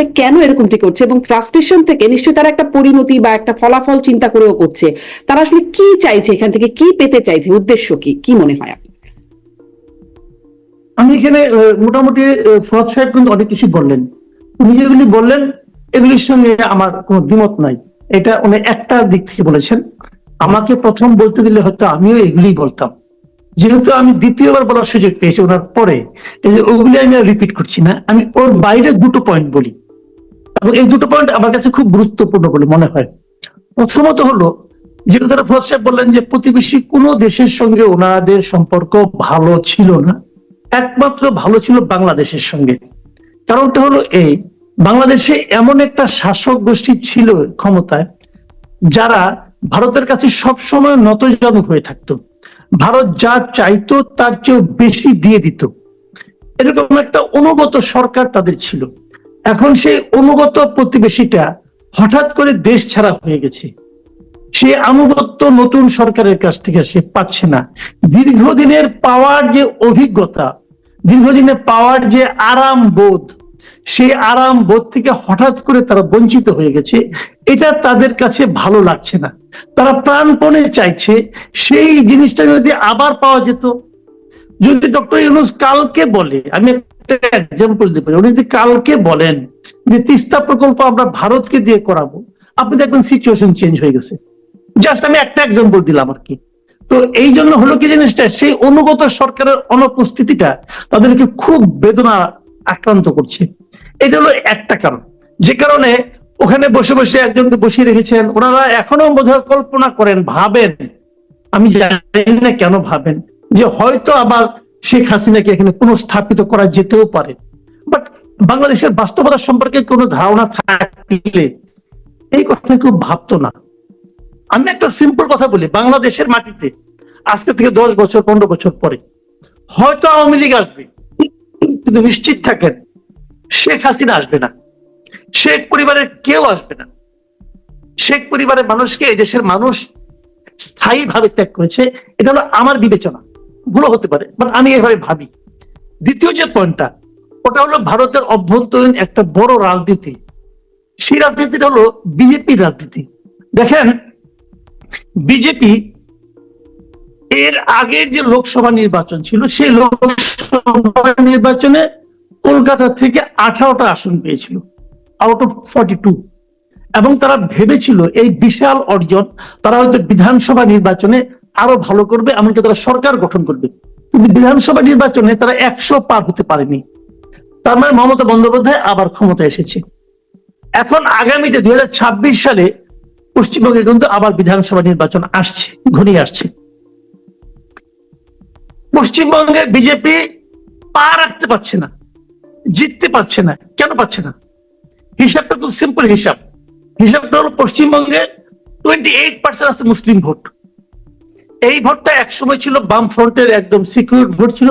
আসলে কেন এরকমটি করছে এবং ফ্রাস্ট্রেশন থেকে নিশ্চয়ই তারা একটা পরিণতি বা একটা ফলাফল চিন্তা করেও করছে। তারা আসলে কি চাইছে এখান থেকে? কি পেতে চাইছে? উদ্দেশ্য কি? কি মনে হয়? আমি এখানে মোটামুটি ফরাদ সাহেব কিন্তু অনেক কিছু বললেন। উনি যেগুলি বললেন, এগুলির সঙ্গে আমার কোনো দ্বিমত নাই। এটা উনি একটা দিক থেকে বলেছেন। আমাকে প্রথম বলতে দিলে হয়তো আমিও এগুলি বলতাম। যেহেতু আমি দ্বিতীয়বার বলার সুযোগ পেয়েছি ওনার পরে ওগুলি আমি রিপিট করছি না। আমি ওর বাইরে দুটো পয়েন্ট বলি। এবং এই দুটো পয়েন্ট আমার কাছে খুব গুরুত্বপূর্ণ বলে মনে হয়। প্রথমত হলো যে কথাটা ফরাদ সাহেব বললেন যে প্রতিবেশী কোনো দেশের সঙ্গে ওনাদের সম্পর্ক ভালো ছিল না, একমাত্র ভালো ছিল বাংলাদেশের সঙ্গে। কারণটা হলো এই, বাংলাদেশে এমন একটা শাসক গোষ্ঠী ছিল ক্ষমতায়, যারা ভারতের কাছে সবসময় নতজানু হয়ে থাকতো। ভারত যা চাইতো তার চেয়েও বেশি দিয়ে দিত। এরকম একটা অনুগত সরকার তাদের ছিল। এখন সেই অনুগত প্রতিবেশীটা হঠাৎ করে দেশ ছাড়া হয়ে গেছে। সে আনুগত্য নতুন সরকারের কাছ থেকে সে পাচ্ছে না। দীর্ঘদিনের পাওয়ার যে অভিজ্ঞতা, দীর্ঘদিনের পাওয়ার যে আরাম বোধ, সেই আরাম বোধ থেকে হঠাৎ করে তারা বঞ্চিত হয়ে গেছে। এটা তাদের কাছে ভালো লাগছে না। তারা প্রাণপণে চাইছে সেই জিনিসটা যদি আবার পাওয়া যেত। যদি ডক্টর ইউনুস কালকে বলে, আমি একটা এক্সাম্পল দিতে পারি। উনি যদি কালকে বলেন যে তিস্তা প্রকল্প আমরা ভারতকে দিয়ে করাবো, আপনি দেখবেন সিচুয়েশন চেঞ্জ হয়ে গেছে। জাস্ট আমি একটা এক্সাম্পল দিলাম আর কি। তো এই জন্য হলো কি জিনিসটা, সেই অনুগত সরকারের অনুপস্থিতিটা তাদেরকে খুব বেদনা আক্রান্ত করছে। এটা হলো একটা কারণ। যে কারণে ওখানে বসে বসে একজনকে বসিয়ে রেখেছেন, ওনারা এখনও বোধহয় কল্পনা করেন, ভাবেন। আমি জানি না কেন ভাবেন, যে হয়তো আবার শেখ হাসিনাকে এখানে পুনঃস্থাপিত করা যেতেও পারে। বাট বাংলাদেশের বাস্তবতা সম্পর্কে কোনো ধারণা থাকলে এই কথা কেউ ভাবতো না। আমি একটা সিম্পল কথা বলি, বাংলাদেশের মাটিতে আজকে থেকে দশ বছর, পনেরো বছর পরে হয়তো আওয়ামী লীগ আসবে, কিন্তু নিশ্চিত থাকেন শেখ হাসিনা আসবে না। শেখ পরিবারের কেউ আসবে না। শেখ পরিবারের মানুষকে এই দেশের মানুষ স্থায়ী ভাবে ত্যাগ করেছে, এটা হলো আমার বিবেচনা। ভুল হতে পারে বাট আমি এভাবে ভাবি। দ্বিতীয় যে পয়েন্টটা ওটা হলো ভারতের অভ্যন্তরীণ একটা বড় রাজনীতি। সেই রাজনীতিটা হলো বিজেপি রাজনীতি। দেখেন বিজেপি এর আগের যে লোকসভা নির্বাচন ছিল, সেই লোকসভা নির্বাচনে কলকাতা থেকে আঠারোটা আসন পেয়েছিল আউট অফ ফর্টি টু এবং তারা ভেবেছিল এই বিশাল অর্জন, তারা হয়তো বিধানসভা নির্বাচনে আরও ভালো করবে, এমনকি তারা সরকার গঠন করবে। কিন্তু বিধানসভা নির্বাচনে তারা একশো পার হতে পারেনি। তার মানে মমতা বন্দ্যোপাধ্যায় আবার ক্ষমতা এসেছে। এখন আগামীতে দুই ছাব্বিশ সালে পশ্চিমবঙ্গে কিন্তু আবার বিধানসভা নির্বাচন আসছে, ঘনিয়ে আসছে। পশ্চিমবঙ্গে বিজেপি পা রাখতে পারছে না, জিততে পারছে না। কেন পাচ্ছে না? হিসাবটা খুব সিম্পল হিসাব। হিসাবটা হলো পশ্চিমবঙ্গে টোয়েন্টি এইট পার্সেন্ট আছে মুসলিম ভোট। এই ভোটটা একসময় ছিল বাম ফ্রন্টের একদম সিকিউর ভোট ছিল।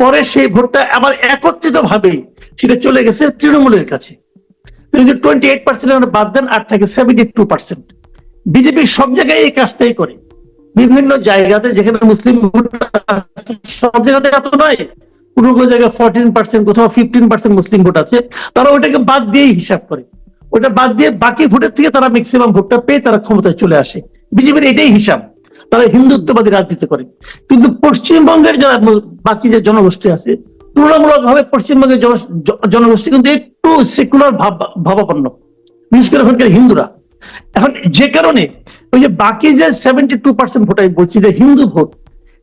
পরে সেই ভোটটা আবার একত্রিত ভাবে সেটা চলে গেছে তৃণমূলের কাছে। বাদ দেন, আর থাকে সেভেন্টি টু পার্সেন্ট বিজেপি সব জায়গায় এই কাজটাই করে। বিভিন্ন জায়গাতে যেখানে মুসলিম ভোট সব জায়গাতে এত নয়। কোনো কোনো জায়গায় ফোরটিন পার্সেন্ট কোথাও ফিফটিন পার্সেন্ট মুসলিম ভোট আছে। তারা ওইটাকে বাদ দিয়েই হিসাব করে। ওটা বাদ দিয়ে বাকি ভোটের থেকে তারা ম্যাক্সিমাম ভোটটা পেয়ে তারা ক্ষমতায় চলে আসে। বিজেপির এটাই হিসাব। তারা হিন্দুত্ববাদী রাজনীতি করে। কিন্তু পশ্চিমবঙ্গের যারা বাকি যে জনগোষ্ঠী আছে তুলনামূলক ভাবে পশ্চিমবঙ্গের জনগোষ্ঠী কিন্তু একটু সেকুলার ভাব ভাবাপন্ন, বিশেষ করে ওখানকার হিন্দুরা। এখন যে কারণে ওই যে বাকি যে সেভেন্টি টু পার্সেন্ট ভোট, আমি বলছি যে হিন্দু ভোট,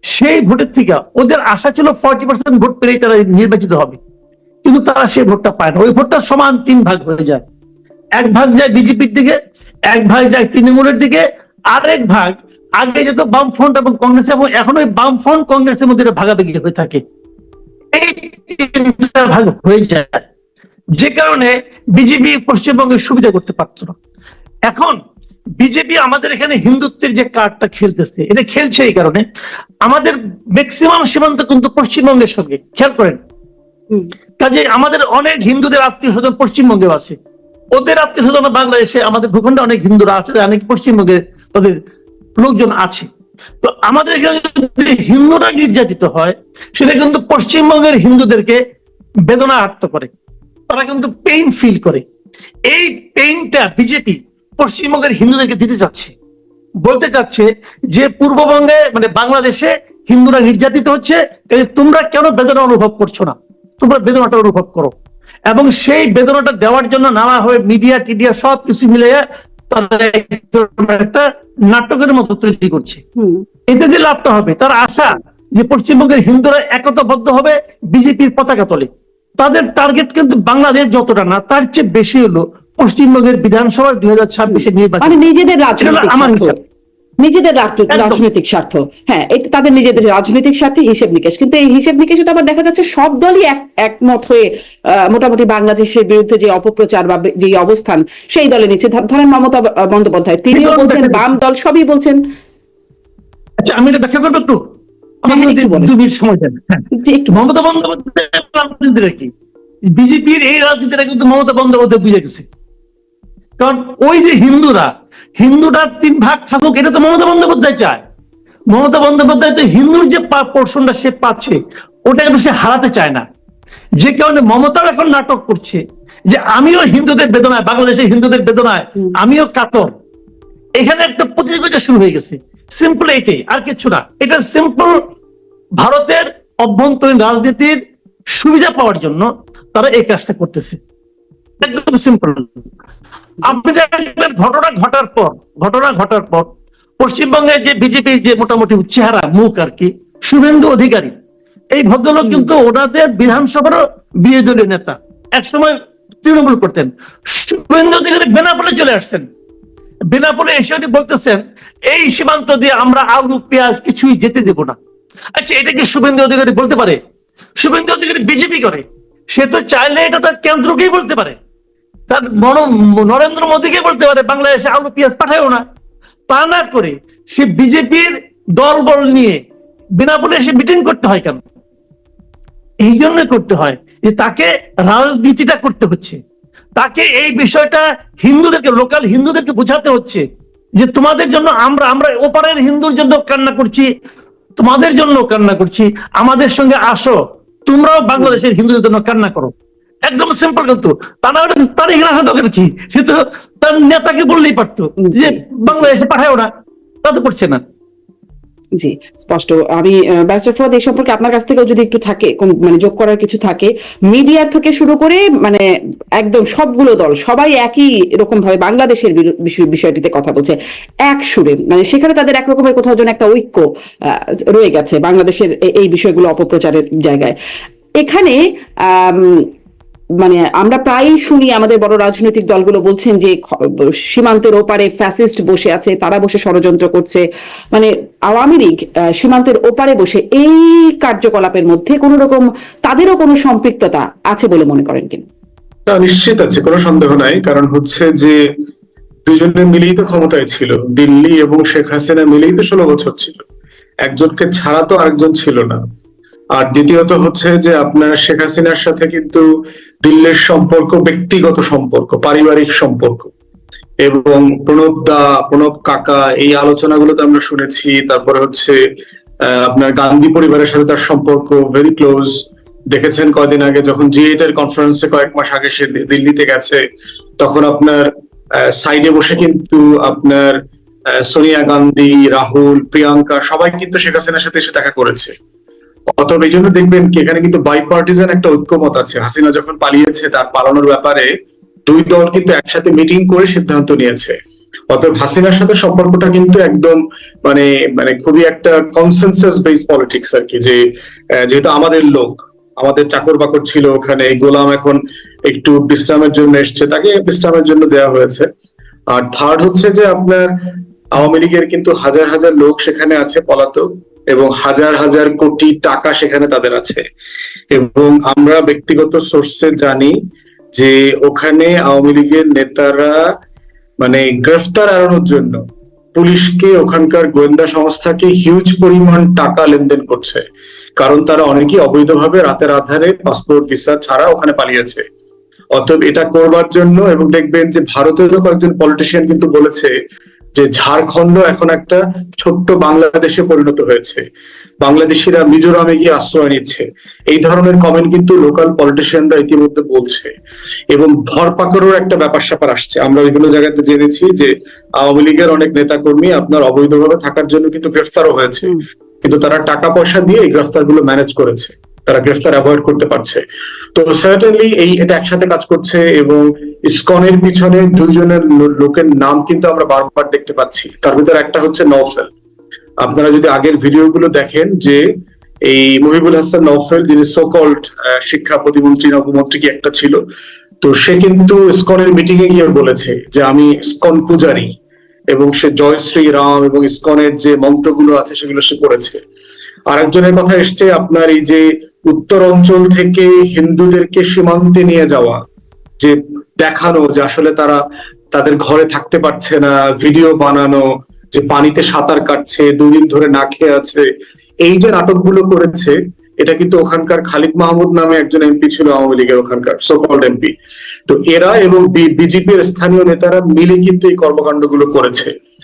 সেই ভোটের থেকে ওদের আশা ছিল ফর্টি পার্সেন্ট ভোট পেলেই তারা নির্বাচিত হবে। কিন্তু তারা সেই ভোটটা পায় না। ওই ভোটটা সমান তিন ভাগ হয়ে যায়। এক ভাগ যায় বিজেপির দিকে, এক ভাগ যায় তৃণমূলের দিকে, আরেক ভাগ আগে যেত বাম ফ্রন্ট এবং কংগ্রেস এবং এখন ওই বাম ফ্রন্ট কংগ্রেসের মধ্যে ভাগাভাগি হয়ে থাকে। এই তিনটা ভাগ হয়ে যায়। যে কারণে বিজেপি পশ্চিমবঙ্গের সুবিধা করতে পারতো না। এখন বিজেপি আমাদের এখানে হিন্দুত্বের যে কার্ডটা খেলতেছে এটা খেলছে এই কারণে। আমাদের ম্যাক্সিমাম সীমান্ত কিন্তু পশ্চিমবঙ্গের সঙ্গে খেয়াল করেন। কাজে আমাদের অনেক হিন্দুদের আত্মীয় স্বজন পশ্চিমবঙ্গেও আছে। ওদের আত্মীয় স্বজন বাংলাদেশে আমাদের ভূখণ্ডে অনেক হিন্দুরা আছে অনেক পশ্চিমবঙ্গে তাদের লোকজন আছে। তো আমাদের এখানে হিন্দুরা নির্যাতিত হয়, সেটা কিন্তু পশ্চিমবঙ্গের হিন্দুদেরকে বেদনা আত্ম করে। তারা কিন্তু পেইন ফিল করে। এই পেইনটা বিজেপি পশ্চিমবঙ্গের হিন্দুদেরকে দিতে চাচ্ছে। বলতে চাচ্ছে যে পূর্ববঙ্গে মানে বাংলাদেশে হিন্দুরা নির্যাতিত হচ্ছে তোমরা কেন বেদনা অনুভব করছ না? তোমরা বেদনাটা অনুভব করো। এবং সেই বেদনাটা দেওয়ার জন্য নানা হয়ে মিডিয়া টিডিয়া সব কিছু মিলে তারা একটা নাটকের মতো তৈরি করছে। এতে যে লাভটা হবে তার আশা যে পশ্চিমবঙ্গের হিন্দুরা একতাবদ্ধ হবে বিজেপির পতাকা তলে। তাদের টার্গেট কিন্তু বাংলাদেশ যতটা না তার চেয়ে বেশি হলো পশ্চিমবঙ্গের বিধানসভা দুই হাজার ছাব্বিশে নির্বাচন। মানে নিজেদের আমার হিসাব। নিজেদের রাজনৈতিক স্বার্থ। হ্যাঁ এটা তাদের নিজেদের রাজনৈতিক স্বার্থে হিসেব নিকেশ। কিন্তু এই হিসেব নিকেশে তো আবার দেখা যাচ্ছে সব দলই এক একমত হয়ে মোটামুটি বাংলাদেশের বিরুদ্ধে যে অপপ্রচার বা যে অবস্থান সেই দলে নিচ্ছে ধরেন মমতা বন্দ্যোপাধ্যায় তিনিও বলছেন বাম দল সবই বলছেন। আচ্ছা আমি এটা ব্যাখ্যা করব একটু? হ্যাঁ, হ্যাঁ। একটু মমতা বন্দ্যোপাধ্যায় কি? বিজেপির এই রাজনীতিটা কিন্তু মমতা বন্দ্যোপাধ্যায় বুঝে গেছে। কারণ ওই যে হিন্দুরা হিন্দুরা তিন ভাগ থাকুক এটা তো মমতা বন্দ্যোপাধ্যায় চায়। মমতা বন্দ্যোপাধ্যায় তো হিন্দুর যে পোর্শনটা সে পাচ্ছে ওটা কিন্তু সে হারাতে চায় না। যে কারণে মমতাও এখন নাটক করছে যে আমিও হিন্দুদের বেদনায় বাংলাদেশের হিন্দুদের বেদনায় আমিও কাতর। এখানে একটা প্রতিযোগিতা শুরু হয়ে গেছে। সিম্পল এটাই আর কিছু না। এটা সিম্পল ভারতের অভ্যন্তরীণ রাজনীতির সুবিধা পাওয়ার জন্য তারা এই কাজটা করতেছে। একদম সিম্পল আপনি দেখবেন ঘটনা ঘটার পর ঘটনা ঘটার পর পশ্চিমবঙ্গের যে বিজেপির যে মোটামুটি চেহারা মুখ আর কি শুভেন্দু অধিকারী এই ভদ্রলোক কিন্তু ওনাদের বিধানসভারও বিরোধী দলীয় নেতা। একসময় তৃণমূল করতেন। শুভেন্দু অধিকারী বেনাপোলে চলে আসছেন। বেনাপোলে এসে উনি বলতেছেন এই সীমান্ত দিয়ে আমরা আলু পেঁয়াজ কিছুই যেতে দেব না। আচ্ছা এটা কি শুভেন্দু অধিকারী বলতে পারে? শুভেন্দু অধিকারী বিজেপি করে। সে তো চাইলে এটা তার কেন্দ্রকেই বলতে পারে। তার নর- নরেন্দ্র মোদীকে বলতে পারে, বাংলাদেশে আলু পেঁয়াজ পাঠায়ও না। তা না করে সে বিজেপির দল বল নিয়ে বিনা বলে সে মিটিং করতে হয় কেন? এই জন্য করতে হয় যে তাকে রাজনীতিটা করতে হচ্ছে। তাকে এই বিষয়টা হিন্দুদেরকে লোকাল হিন্দুদেরকে বোঝাতে হচ্ছে যে তোমাদের জন্য আমরা আমরা ওপারের হিন্দুর জন্য কান্না করছি, তোমাদের জন্য কান্না করছি, আমাদের সঙ্গে আসো, তোমরাও বাংলাদেশের হিন্দুদের জন্য কান্না করো। একদম সিম্পল কিন্তু। তা না হলে তার এখানে আসা দরকার কি সে তো তার নেতাকে বললেই পারতো। যে বাংলাদেশে পাঠায়ও না। তা তো করছে না। জি স্পষ্ট। আমি ব্যারিস্টার ফোয়াদ এই সম্পর্কে আপনার কাছ থেকেও যদি একটু থাকে মানে যোগ করার কিছু থাকে মিডিয়া থেকে শুরু করে মানে একদম সবগুলো দল সবাই একই এরকম ভাবে বাংলাদেশের বিষয়- বিষয়টিতে কথা বলছে। এক সুরে। মানে সেখানে তাদের এক রকমের কোথাও যেন একটা ঐক্য আহ, রয়ে গেছে বাংলাদেশের এই বিষয়গুলো অপপ্রচারের জায়গায়। এখানে আম, মানে আমরা প্রায়ই শুনি আমাদের বড় রাজনৈতিক দলগুলো বলছেন যে সীমান্তের ওপারে ফ্যাসিস্ট বসে আছে, তারা বসে ষড়যন্ত্র করছে। মানে আওয়ামী লীগ সীমান্তের ওপারে বসে এই কার্যকলাপের মধ্যে কোনো রকম তাদেরও কোনো সম্পৃক্ততা আছে বলে মনে করেন কিনা? নিশ্চিত আছে, কোনো সন্দেহ নাই। কারণ হচ্ছে যে দুজনে মিলেই তো ক্ষমতায় ছিল। দিল্লি এবং শেখ হাসিনা মিলেই তো ষোলো বছর ছিল। একজনকে ছাড়া তো আরেকজন ছিল না। আর দ্বিতীয়ত হচ্ছে যে, আপনার শেখ হাসিনার সাথে কিন্তু দিল্লির সম্পর্ক, ব্যক্তিগত সম্পর্ক, পারিবারিক সম্পর্ক। এবং প্রণব দা, প্রণব কাকা এই আলোচনাগুলো তো আমরা শুনেছি। তারপরে হচ্ছে আপনার গান্ধী পরিবারের সাথে তার সম্পর্ক ভেরি ক্লোজ দেখেছেন কয়দিন আগে যখন জি এর কনফারেন্সে কয়েক মাস আগে সে দিল্লিতে গেছে, তখন আপনার সাইডে বসে কিন্তু আপনার সোনিয়া গান্ধী, রাহুল, প্রিয়াঙ্কা সবাই কিন্তু শেখ হাসিনার সাথে এসে দেখা করেছে। অতএব এই জন্য দেখবেন কি, এখানে কিন্তু বাই পার্টিজান একটা ঐক্যমত আছে। হাসিনা যখন পালিয়েছে তার পালানোর ব্যাপারে দুই দল কিন্তু একসাথে মিটিং করে সিদ্ধান্ত নিয়েছে। অতএব হাসিনার সাথে সম্পর্কটা কিন্তু একদম মানে মানে খুবই একটা কনসেনসাস বেস পলিটিক্স আর কি, যে যেহেতু আমাদের লোক, আমাদের চাকর বাকর ছিল ওখানে গোলাম এখন একটু বিশ্রামের জন্য এসছে, তাকে বিশ্রামের জন্য দেওয়া হয়েছে। আর থার্ড হচ্ছে যে আপনার আওয়ামী লীগের কিন্তু হাজার হাজার লোক সেখানে আছে, পলাতক। এবং হাজার হাজার কোটি টাকা সেখানে তাদের আছে। এবং আমরা ব্যক্তিগত সোর্সে জানি যে ওখানে আওয়ামী লীগের নেতারা মানে গ্রেফতার এড়ানোর জন্য পুলিশকে ওখানকার গোয়েন্দা সংস্থাকে হিউজ পরিমাণ টাকা লেনদেন করছে। কারণ তারা অনেকেই অবৈধভাবে রাতের আধারে পাসপোর্ট ভিসা ছাড়া ওখানে পালিয়েছে। অতএব এটা করবার জন্য এবং দেখবেন যে ভারতেরও কয়েকজন পলিটিশিয়ান কিন্তু বলেছে যে ঝাড়খণ্ড এখন একটা ছোট্ট বাংলাদেশে পরিণত হয়েছে। বাংলাদেশিরা মিজোরামে গিয়ে আশ্রয় নিচ্ছে। এই ধরনের কমেন্ট কিন্তু লোকাল পলিটিশিয়ানরা ইতিমধ্যে বলছে। এবং ধরপাকড়ের একটা ব্যাপার স্যাপার আসছে। আমরা বিভিন্ন জায়গাতে জেনেছি যে আওয়ামী লীগের অনেক নেতাকর্মী আপনার অবৈধভাবে থাকার জন্য কিন্তু গ্রেফতারও হয়েছে। কিন্তু তারা টাকা পয়সা দিয়ে এই গ্রেফতারগুলো ম্যানেজ করেছে। তারা গ্রেফতার অ্যাভয়েড করতে পারছে। তো সার্টেনলি এই এটা একসাথে কাজ করছে এবং ইসকনের পিছনে দুইজনের লোকের নাম কিন্তু আমরা বারবার দেখতে পাচ্ছি। তার ভিতরে একটা হচ্ছে নওফেল। আপনারা যদি আগের ভিডিও গুলো দেখেন যে এই মহিবুল হাসান নওফেল, যিনি সোকল্ড শিক্ষা প্রতিমন্ত্রী, নবমন্ত্রী কি একটা ছিল, তো সে কিন্তু ইসকনের মিটিং এ গিয়ে বলেছে যে আমি ইসকন পূজারী এবং সে জয়শ্রী রাম এবং ইসকনের যে মন্ত্রগুলো আছে সেগুলো সে করেছে। আরেকজনের কথা এসছে আপনার এই যে উত্তর অঞ্চল থেকে হিন্দুদেরকে সীমান্তে নিয়ে যাওয়া, যে দেখানো যে আসলে তারা তাদের ঘরে থাকতে পারছে না, ভিডিও বানানো, যে পানিতে সাঁতার কাটছে, দুদিন ধরে না খেয়ে আছে, এই যে নাটকগুলো করেছে, এটা কিন্তু ওখানকার খালিদ মাহমুদ নামে একজন এমপি ছিল আওয়ামী লীগের ওখানকার সোকল্ড এমপি। তো এরা এবং বিজেপির স্থানীয় নেতারা মিলে কিন্তু এই কর্মকাণ্ডগুলো করেছে।